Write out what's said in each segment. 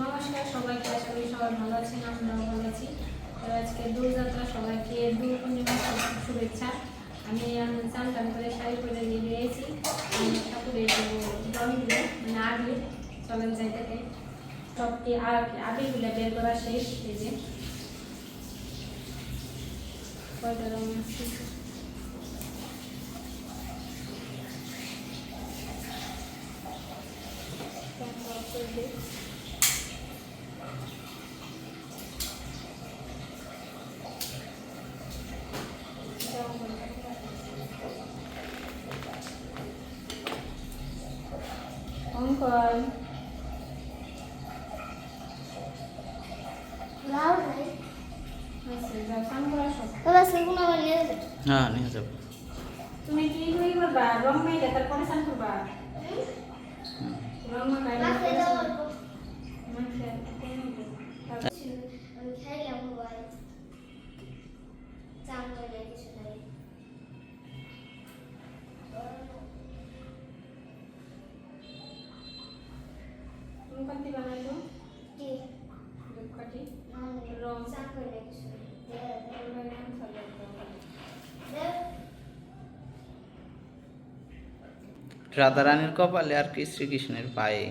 নমস্কার, সবাইকে আশা করি সবাই ভালো আছেন, আমরাও ভালো আছি। তো আজকে দোলযাত্রা সবাইকে দোল পূর্ণিমার সব শুভেচ্ছা। আমি আমি চান টান করে শাড়ি পরে নিয়ে আমি ঠাকুরের রং দিয়ে মানে আবির চলেন যাই থেকে সবটি আবিরগুলো বের করা শেষ, এই যে। কয়টা রং আছে তারপর করে দিই। অঙ্কন রাধারানীর কপালে আর কি শ্রীকৃষ্ণের পায়ে।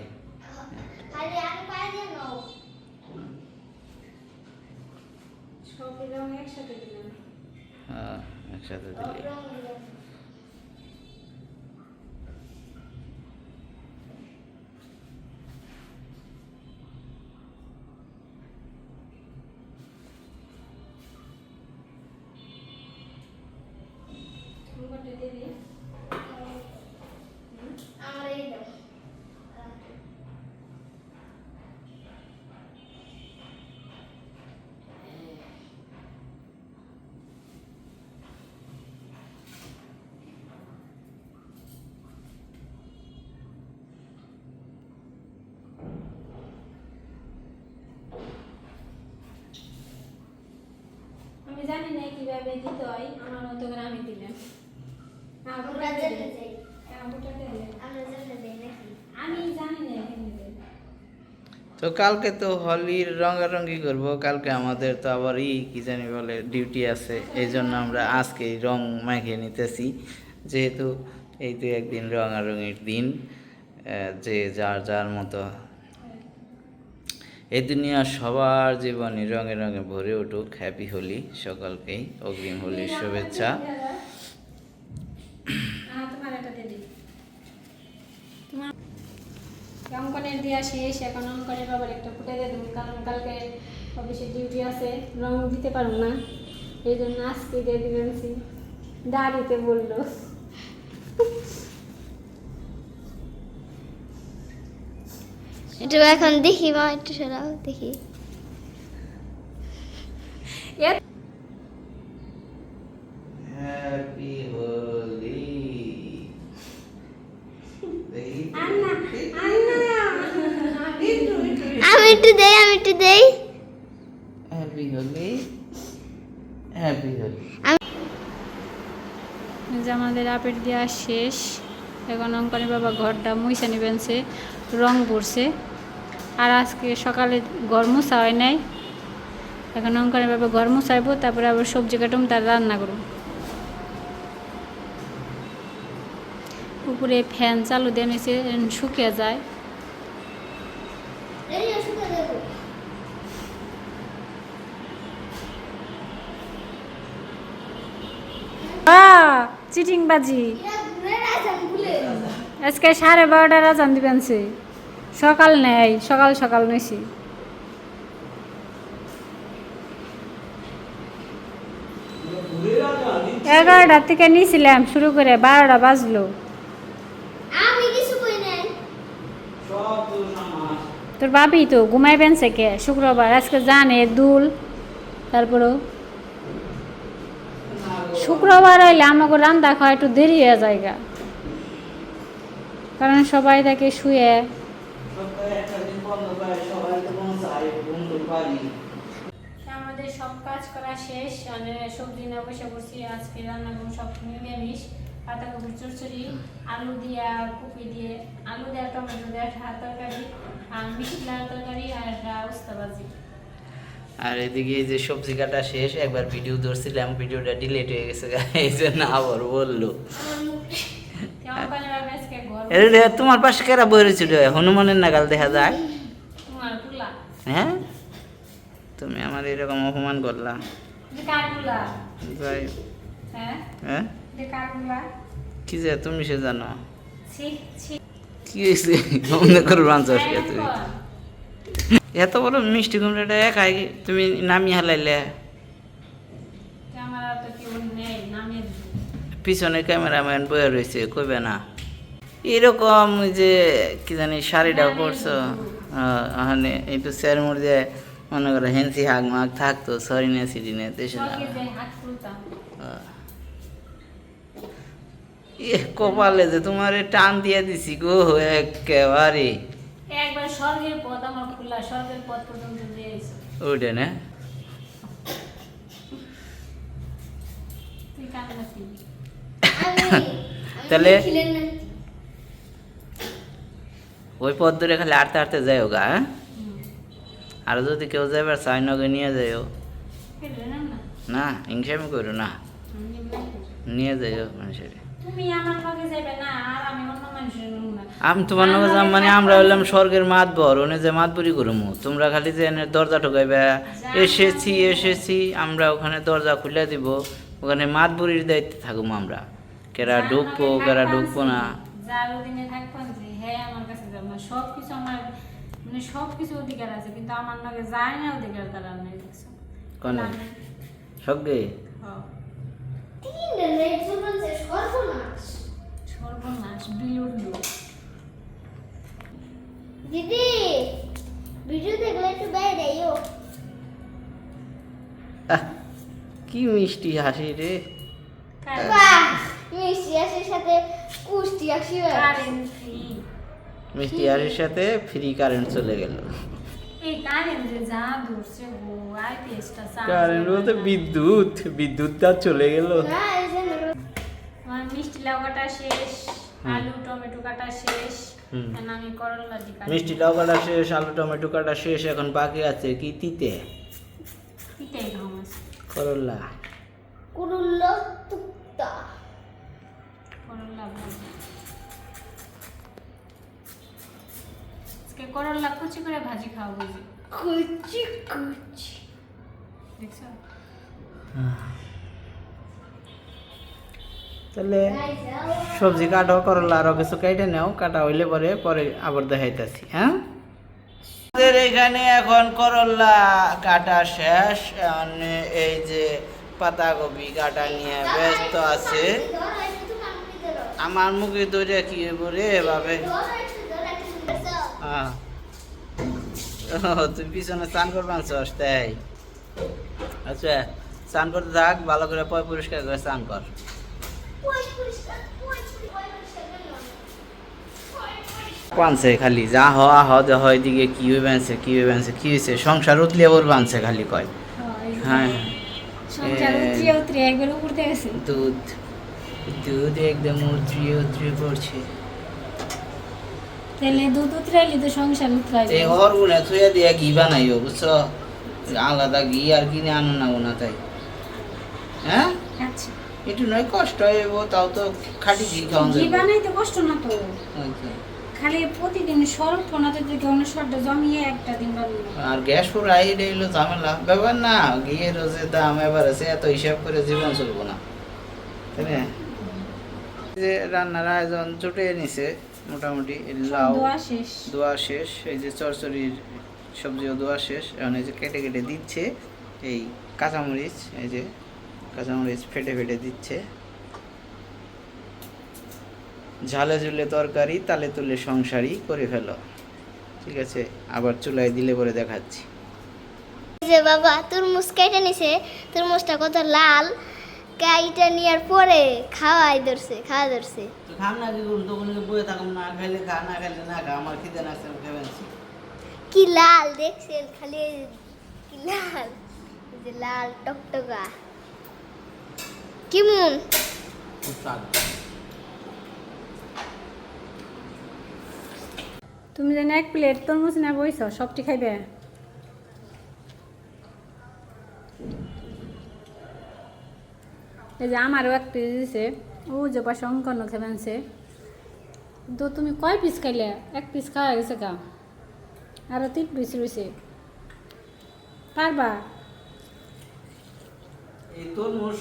জানি না কীভাবে দিতে হয় আমার মতো করে আমি দিলাম। আমি জানি না তো কালকে তো হোলির রঙারঙ্গি করব কালকে আমাদের তো আবার ই কি জানি বলে ডিউটি আছে। এই জন্য আমরা আজকে রং মাখিয়ে নিতেছি। যেহেতু এই তো একদিন রঙারঙির দিন যে যার যার মতো এই দুনিয়া সবার জীবনে রঙে রঙে ভরে উঠুক। হ্যাপি হোলি সকলকেই। অগ্রিম হোলির শুভেচ্ছা। অঙ্কনের দেওয়া শেষ এখন অঙ্কনের বাবার একটা ফুটে দিয়ে দেবো কারণ কালকে অফিসে ডিউটি আছে রং দিতে পারব না এই জন্য আজকে দিয়ে দিবেন দাঁড়িতে বলল একটু এখন দেখি মা একটু সরাও দেখি। হ্যাপি হোলি আমি একটু দেই আমি একটু দেই। হ্যাপি হোলি হ্যাপি হোলি যে আমাদের আপেট দেওয়া শেষ। এখন অঙ্কনের বাবা ঘরটা মুইসা নিবেনছে রং পড়ছে আর আজকে সকালে মুছা হয় নাই। এখন অঙ্কনের বাবা ঘর মুছাইবো তারপরে আবার সবজি কাটুম তার রান্না করুম। উপরে ফ্যান চালু দিয়ে নিচে শুকিয়ে যায়। চিটিং বাজি আজকে সাড়ে বারোটার আজান দিবেনছে। সকাল নেই সকাল সকাল নইছি এগারোটার থেকে নিয়েছিলাম শুরু করে বারোটা বাজলো। তোর বাপি তো ঘুমাইবেন কে শুক্রবার আজকে জানে দুল তারপরেও। শুক্রবার হইলে আমাকে রান্না খাওয়া একটু দেরি হয়ে যায় গা। কারণ সবাই তাকে শুয়ে। আমাদের সব কাজ করা শেষ সবজি না বসে আজকে রান্না করব সব নিরামিষ চচ্চড়ি আলু দিয়া কপি দিয়ে আলু দেওয়া টমেটো দেওয়া তরকারি আর মিষ্টি তরকারি আর আর এদিকে এই যে সবজি কাটা শেষ একবার ভিডিও ধরছিলাম ভিডিওটা ডিলেট হয়ে গেছে এই জন্য আবার বলল। রে, তোমার পাশে কেরা বই রয়েছে রে? হনুমানের নাগাল দেখা যায়। হ্যাঁ? তুমি আমার এরকম অপমান করলা। হ্যাঁ? কি যে তুমি সে জানো? কি হয়েছে? মনে করব আনসার তুমি। এত বড় মিষ্টি কুমড়াটা একাই তুমি হালাইলে নামিয়ে দিবি পিছনে ক্যামেরাম্যান বয়ে রয়েছে কইবে না। এরকম যে কি জানি শাড়িটা পরছো। ওখানে একটু স্যার মধ্যে মনে করো হেন্সি হাগ মাগ থাকতো সরিনে সিরিনে দেশে না। যে এ কপালে যে তোমার টান দিয়ে দিছি গো একেবারে। একবার স্বর্গের পথ আমার খোলা স্বর্গের পথ পর্যন্ত দিয়েছে ওইটা না? তাহলে- ওই পথ ধরে খালি আটতে আটতে যাই গা হ্যাঁ? আর যদি কেউ যাবার চাই নগে নিয়ে যাইও। না? হিংসামি করো না। নিয়ে যাইও। মানুষের। আমি তোমার নগে যাম মানে আমরা হইলাম স্বর্গের মাতবর ওনে যে মাতবরি করমু। তোমরা খালি যে এনে দরজা ঢুকাইবে এসেছি এসেছি আমরা ওখানে দরজা খুলে দিব। ওখানে মাতবরির দায়িত্বে থাকুম আমরা। কেরা ঢুকবো কেরা ঢুকবো না। হ্যাঁ আমার কাছে যাবে না সব কিছু আমার মানে সব কিছু অধিকার আছে কিন্তু আমার লগে যায় না অধিকার তারা নেই দেখছ কনে? আমি- সঙ্গে সর্বনাশ। বিলুর দিদি ভিডিও দেখলে একটু বাইরে আইও কি মিষ্টি হাসি রে। মিষ্টি আসির সাথে কুষ্টি ফ্রি মিষ্টি হাসির সাথে ফ্রি কারেন্ট চলে গেল। এই কারেন্ট বলতে বিদ্যুৎ বিদ্যুৎটা চলে গেল। না এই যে আমার মিষ্টি লাউ কাটা শেষ আলু টমেটো কাটা শেষ এখন করলা মিষ্টি লাউ কাটা শেষ আলু টমেটো কাটা শেষ এখন বাকি আছে কি তিতে? পিটাই ঘাম করলা। তুক্তা। করলা আজকে করলা কুচি করে ভাজি খাওয়া বুঝি। কুচি কুচি। দেখছ? তাহলে সবজি কাটো করলা আরও কিছু কেটে নাও কাটা হইলে পরে পরে আবার দেখাইতেছি হ্যাঁ? আমাদের এখানে এখন করলা কাটা শেষ এখন এই যে পাতাকপি কাটা নিয়ে ব্যস্ত আছে। আমার মুখে দৌড়ে কি রে এভাবে? হ্যাঁ ও, তুই পিছনে স্নান করবে আনছস তাই? আচ্ছা স্নান করতে থাক ভালো করে পয় পরিষ্কার করে স্নান কর। পানছে খালি যা হওয়া হ যা হয় দিকে কি হইবে আনছে কি হইবে আনছে কি হয়েছে সংসার উতলিয়ে ওর বানছে খালি কয়। হ্যাঁ। দুধ দুধ একদম উতরিয়ে উতরিয়ে পড়ছে। তাহলে দুধ উতরাইলে তো সংসার উতরাইবে। এই গুনে থুয়ে দিয়ে ঘি বানাইও বুঝছ? আলাদা ঘি আর কিনে আনো না ওনা তাই। হ্যাঁ? আচ্ছা। একটু নয় কষ্ট হইব তাও তো খাঁটি ঘি খাওয়া ঘি বানাইতে কষ্ট না তো? আচ্ছা। খালি প্রতিদিন সরব ফোনাতে থেকে সরটা জমিয়ে একটা দিন আর গ্যাস পুরো আই রইল ঝামেলা। ব্যাপার না ঘিয়ের যে দাম এবার আছে এত হিসাব করে জীবন চলবো না। তাই না? যে রান্নার আয়োজন জুটে নিছে। মোটামুটি লাউ দোয়া শেষ। এই যে চরচড়ির সবজিও দোয়া শেষ এখন এই যে কেটে কেটে দিচ্ছে এই কাঁচামরিচ এই যে কাঁচামরিচ ফেটে ফেটে দিচ্ছে। ঝালে ঝুলে তরকারি তালে তুলে সংসারই করে ফেলো। ঠিক আছে আবার চুলায় দিলে পরে দেখাচ্ছি। যে বাবা তরমুজ কেটে নিছে তরমুজটা কত লাল। কাইটা নেওয়ার পরে খাওয়াই ধরছে খাওয়া ধরছে। তো খাম না কি করুন দোকানে বয়ে থাকুন না খাইলে খা না খাইলে না খা আমার খিদে না আসছে খেবেন কি লাল দেখছেন? খালি কি লাল? যে লাল টকটকা। কেমন? তুমি যেন এক প্লেট তরমুজ না বইছ সবটি খাইবে? এই যে আমারও এক দিছে। ও যে পাশে অঙ্কন খেবেনছে তো তুমি কয় পিস খাইলে? এক পিস খাওয়া গেছে গা। আরও তিন পিস রয়েছে পারবা?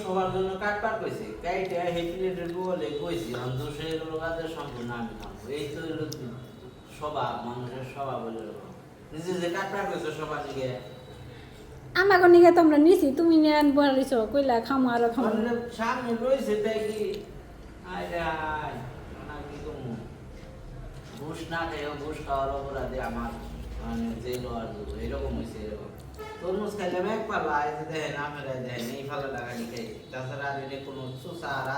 সবার জন্য স্বভাব মানুষের সবার আমাকে নিকে তোমরা নিছি, তুমি নিয়ে বলিস কইলা খামো আরও খামো। সামনে রয়েছে তাই কি কমু ঘুষ মানে এরকম হয়েছে এক তাছাড়া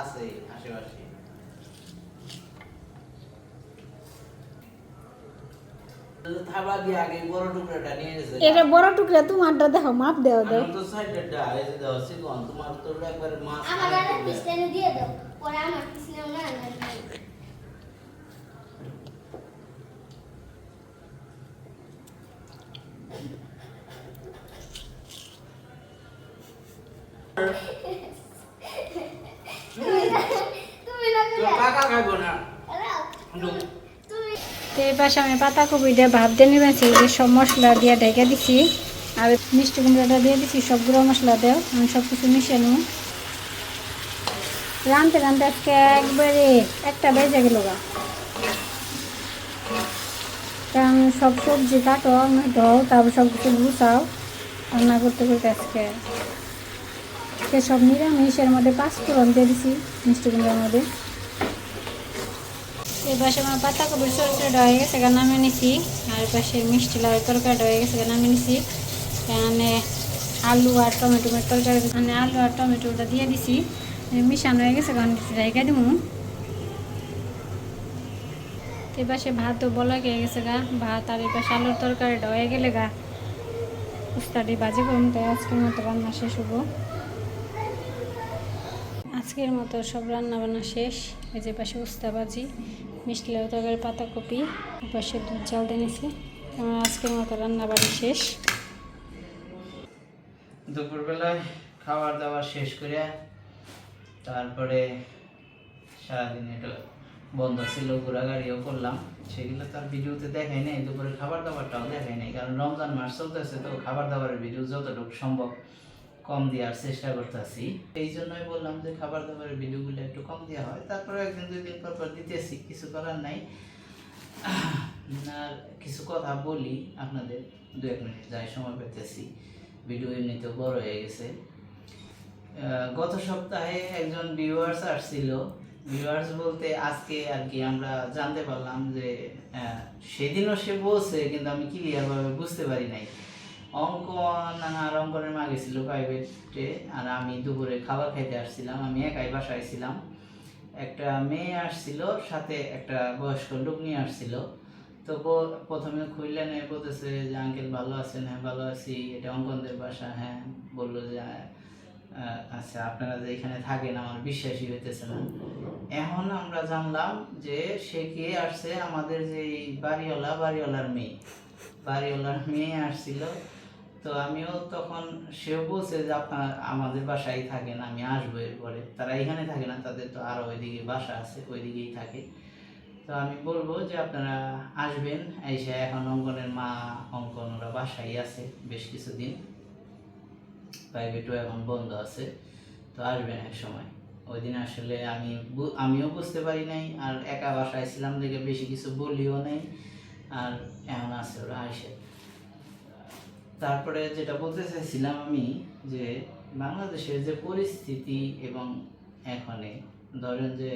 আছে আশেপাশে থাবা দিয়ে আগে বড় টুকরাটা নিয়ে এসে এটা বড় টুকরা তোমারটা দেখো মাপ দেও দাও। তো সাইডেরটা এই দাও সিকন তোমার তো একবার মাছ আমার আর পিস দিয়ে দাও পরে আমার পিস না না, না। তুমি না তো কাকা খাইবো না তুমি তো এই পাশে আমি পাতাকপি দিয়ে ভাব দিয়ে নিবেছি যে সব মশলা দিয়ে ঢেকে দিছি, আর মিষ্টি কুমড়াটা দিয়ে দিছি সবগুলো মশলা দেও আমি সব কিছু মিশিয়ে নেব। রানতে রানতে আজকে একবারে একটা বেজে গেল গা। কারণ সব সবজি কাটো ধোও, তারপর সব কিছু গুছাও, রান্না করতে করতে আজকে সে সব নিরামিষের মধ্যে পাঁচ ফোড়ন দিয়ে দিছি মিষ্টি কুমড়ার মধ্যে। এই পাশে আমার পাতাকপির তরকারিটা হয়ে গেছে গা নামিয়ে নিছি। আর পাশে মিষ্টি লাউয়ের তরকারিটা হয়ে গেছে গা নামিয়ে নিছি। এখানে আলু আর টমেটোর তরকারি, এখানে আলু আর টমেটোটা দিয়ে দিছি। মিশানো হয়ে গেছে গান রেখে দিব এই পাশে ভাতও বলা হয়ে গেছে গা, ভাত আর এই পাশে আলুর তরকারিটা হয়ে গেলে গা। উস্তাটি বাজে করুন তাই আজকের মতো রান্না শেষ হব। আজকের মতো সব রান্না বান্না শেষ, এই যে পাশে উস্তা ভাজি মিষ্টি লাউ তরকারি পাতাকপি, পাশে দুধ জাল দিয়ে নিছি। আমার আজকের মতো রান্না বাড়ি শেষ। দুপুরবেলায় খাবার দাবার শেষ করে তারপরে সারাদিন এটা বন্ধ ছিল ঘোরাঘাড়িও করলাম। সেগুলো তার ভিডিওতে দেখাই নাই দুপুরে খাবার দাবারটাও দেখাই নাই। কারণ রমজান মাস চলতেছে তো খাবার দাবারের ভিডিও যতটুকু সম্ভব কম দেওয়ার চেষ্টা করতেছি। এই জন্যই বললাম যে খাবার দাবারের ভিডিওগুলো একটু কম দেওয়া হয়। তারপরে একদিন, দুই দিন পর পর দিতেছি, কিছু করার নাই। আর কিছু কথা বলি আপনাদের, দু এক মিনিট যাই সময় পেতেছি। ভিডিও এমনিতেও বড় হয়ে গেছে। গত সপ্তাহে একজন ভিউয়ার্স আসছিল। ভিউয়ার্স বলতে আজকে আর কি আমরা জানতে পারলাম যে সেদিনও সে বলছে, কিন্তু আমি ক্লিয়ারভাবে বুঝতে পারি নাই। অঙ্কন আর অঙ্কনের মা গেছিল প্রাইভেটে আর আমি দুপুরে খাবার খাইতে আসছিলাম, আমি একাই বাসায় ছিলাম। একটা মেয়ে আসছিল, সাথে একটা বয়স্ক লোক নিয়ে আসছিল। তো প্রথমে খুললে নিয়ে বলতেছে যে, আঙ্কেল ভালো আছেন? হ্যাঁ ভালো আছি। এটা অঙ্কনদের বাসা? হ্যাঁ। বলল যে আচ্ছা আপনারা যে এখানে থাকেন, আমার বিশ্বাসই হইতেছে না। এখন আমরা জানলাম যে, সে কে আসছে? আমাদের যে বাড়িওয়ালা, বাড়িওয়ালার মেয়ে। বাড়িওয়ালার মেয়ে আসছিল। তো আমিও তখন সেও বলছে যে, আপনার আমাদের বাসায় থাকেন, আমি আসব এরপরে। তারা এখানে থাকে না, তাদের তো আরও ওইদিকে বাসা আছে, ওইদিকেই থাকে। তো আমি বলব যে, আপনারা আসবেন। এসে এখন অঙ্কনের মা অঙ্কন, ওরা বাসায় আছে বেশ কিছুদিন। প্রাইভেটও এখন বন্ধ আছে। তো আসবেন এক সময়। ওই দিন আসলে আমি আমিও বুঝতে পারি নাই, আর একা বাসায় ছিলাম দেখে বেশি কিছু বলিও নাই। আর এখন আছে ওরা আসে তারপরে যেটা বলতে চাইছিলাম আমি যে বাংলাদেশের যে পরিস্থিতি এবং এখানে ধরেন যে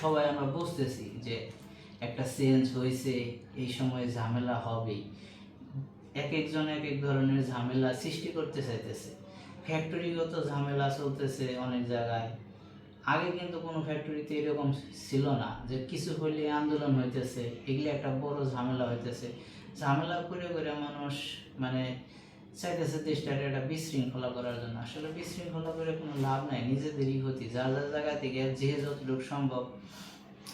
সবাই আমরা বুঝতেছি যে একটা চেঞ্জ হয়েছে, এই সময় ঝামেলা হবেই। এক একজন এক এক ধরনের ঝামেলা সৃষ্টি করতে চাইতেছে। ফ্যাক্টরিগত ঝামেলা চলতেছে অনেক জায়গায়। আগে কিন্তু কোনো ফ্যাক্টরিতে এরকম ছিল না যে কিছু হইলে আন্দোলন হইতেছে, এগুলি একটা বড় ঝামেলা হইতেছে। ঝামেলা করে করে মানুষ মানে চাইতেছে দেশটাকে একটা বিশৃঙ্খলা করার জন্য। আসলে বিশৃঙ্খলা করে কোনো লাভ নাই, নিজেদেরই ক্ষতি। যার যার জায়গা থেকে যে যতটুকু সম্ভব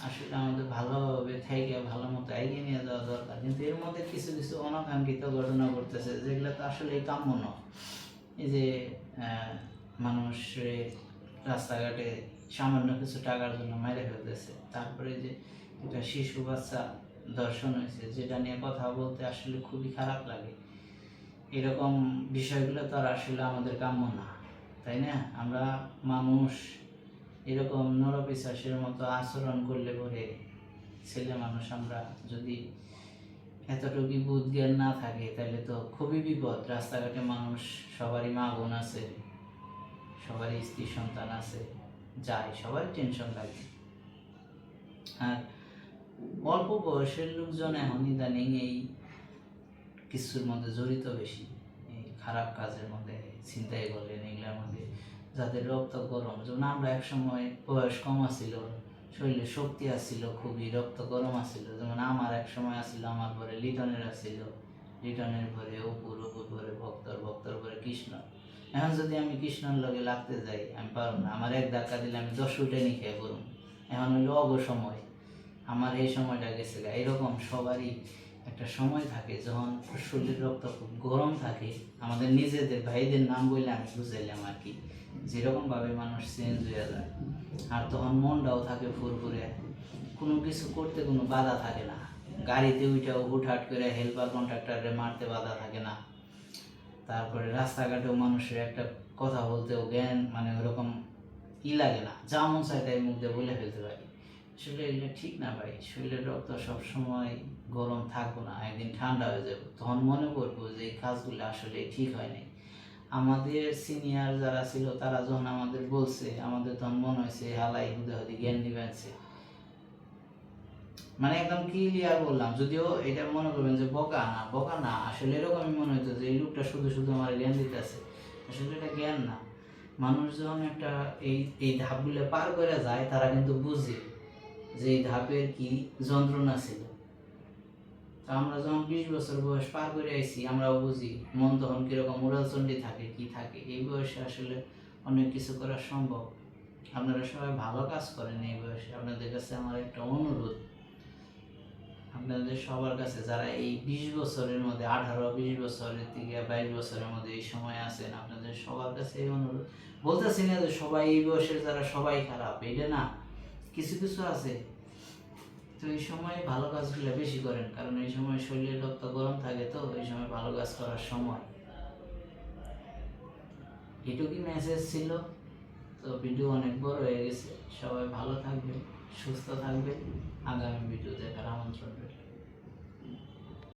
আসলে আমাদের ভালোভাবে থেকে, ভালো মতো এগিয়ে নিয়ে যাওয়া দরকার। কিন্তু এর মধ্যে কিছু কিছু অনাকাঙ্ক্ষিত ঘটনা ঘটতেছে, যেগুলো তো আসলে কাম্য নয়। এই যে মানুষ রাস্তাঘাটে সামান্য কিছু টাকার জন্য মেরে ফেলতেছে। তারপরে যে একটা শিশু বাচ্চা দর্শন হয়েছে, যেটা নিয়ে কথা বলতে আসলে খুবই খারাপ লাগে। এরকম বিষয়গুলো তো আর আসলে আমাদের কাম্য না, তাই না? আমরা মানুষ, এরকম নরপিশ্বাসের মতো আচরণ করলে পরে ছেলে মানুষ আমরা যদি এতটুকু বুধ জ্ঞান না থাকে, তাহলে তো খুবই বিপদ। রাস্তাঘাটে মানুষ, সবারই মা বোন আছে, সবারই স্ত্রী সন্তান আছে, যায়, সবারই টেনশন লাগে। আর অল্প বয়সের লোকজন এখন ইদানিং এই কিছুর মধ্যে জড়িত বেশি। এই খারাপ কাজের মধ্যে চিন্তাই বলেন এগুলোর মধ্যে, যাদের রক্ত গরম। যেমন আমরা এক সময় বয়স কম আছিল, শরীরে শক্তি আসছিল খুবই রক্ত গরম আসছিল যেমন আমার এক সময় আসছিল আমার পরে লিটনের আসছিল লিটনের পরে অপুর অপুর পরে ভক্তর ভক্তর পরে কৃষ্ণ। এখন যদি আমি কৃষ্ণর লগে লাগতে যাই, আমি পারব না। আমার এক ধাক্কা দিলে আমি দশ উঠে নিয়ে করুন এখন হইল অব সময় আমার এই সময়টা গেছে এরকম সবারই একটা সময় থাকে যখন শরীরের রক্ত খুব গরম থাকে। আমাদের নিজেদের ভাইদের নাম বললে আমি বুঝাইলাম আর কি, যেরকমভাবে মানুষ চেঞ্জ হয়ে যায়। আর তখন মনটাও থাকে ফুরফুরে। কোনো কিছু করতে কোনো বাধা থাকে না। গাড়িতে উইটাও হুটহাট করে হেল্পার কন্ট্রাক্টরে মারতে বাধা থাকে না। তারপরে রাস্তাঘাটেও মানুষের একটা কথা বলতেও জ্ঞান মানে ওরকম ই লাগে না। যা মন চায় তাই মুখ দিয়ে বলে ফেলতে পারি। আসলে এগুলো ঠিক না ভাই। শরীরের রক্ত সবসময় গরম থাকব না, একদিন ঠান্ডা হয়ে যাবে। তখন মনে করব যে এই কাজগুলো আসলে ঠিক হয় নাই। আমাদের সিনিয়র যারা ছিল, তারা যখন আমাদের বলছে, আমাদের তখন মনে হয়েছে হালাই হুদে হুদি জ্ঞান দিবেনছে মানে একদম ক্লিয়ার বললাম। যদিও এটা মনে করবেন যে বকা না বকা না। আসলে এরকমই মনে হতো যে এই লোকটা শুধু শুধু আমার জ্ঞান দিতেছে। আসলে এটা জ্ঞান না। মানুষ যখন একটা এই এই ধাপগুলো পার করে যায়, তারা কিন্তু বুঝে। যে ধাপের কি যন্ত্রণা ছিল। আমরা যখন বিশ বছর বয়স পার করে আইছি আমরাও বুঝি মন তখন কীরকম উড়ালচণ্ডী থাকে, কি থাকে। এই বয়সে আসলে অনেক কিছু করা সম্ভব। আপনারা সবাই ভালো কাজ করেন এই বয়সে। আপনাদের কাছে আমার একটা অনুরোধ। আপনাদের সবার কাছে যারা এই বিশ বছরের মধ্যে, আঠারো, বিশ বছরের থেকে বাইশ বছরের মধ্যে এই সময় আছেন, আপনাদের সবার কাছে এই অনুরোধ। বলতেছি না যে সবাই এই বয়সের যারা সবাই খারাপ, এটা না। কিছু কিছু আছে। তো এই সময় ভালো কাজগুলো বেশি করেন, কারণ এই সময় শরীরের রক্ত গরম থাকে তো, এই সময় ভালো কাজ করার সময়। এটুকুই মেসেজ ছিল, তো ভিডিও অনেক বড় হয়ে গেছে। সবাই ভালো থাকবে সুস্থ থাকবে আগামী ভিডিও দেখার আমন্ত্রণ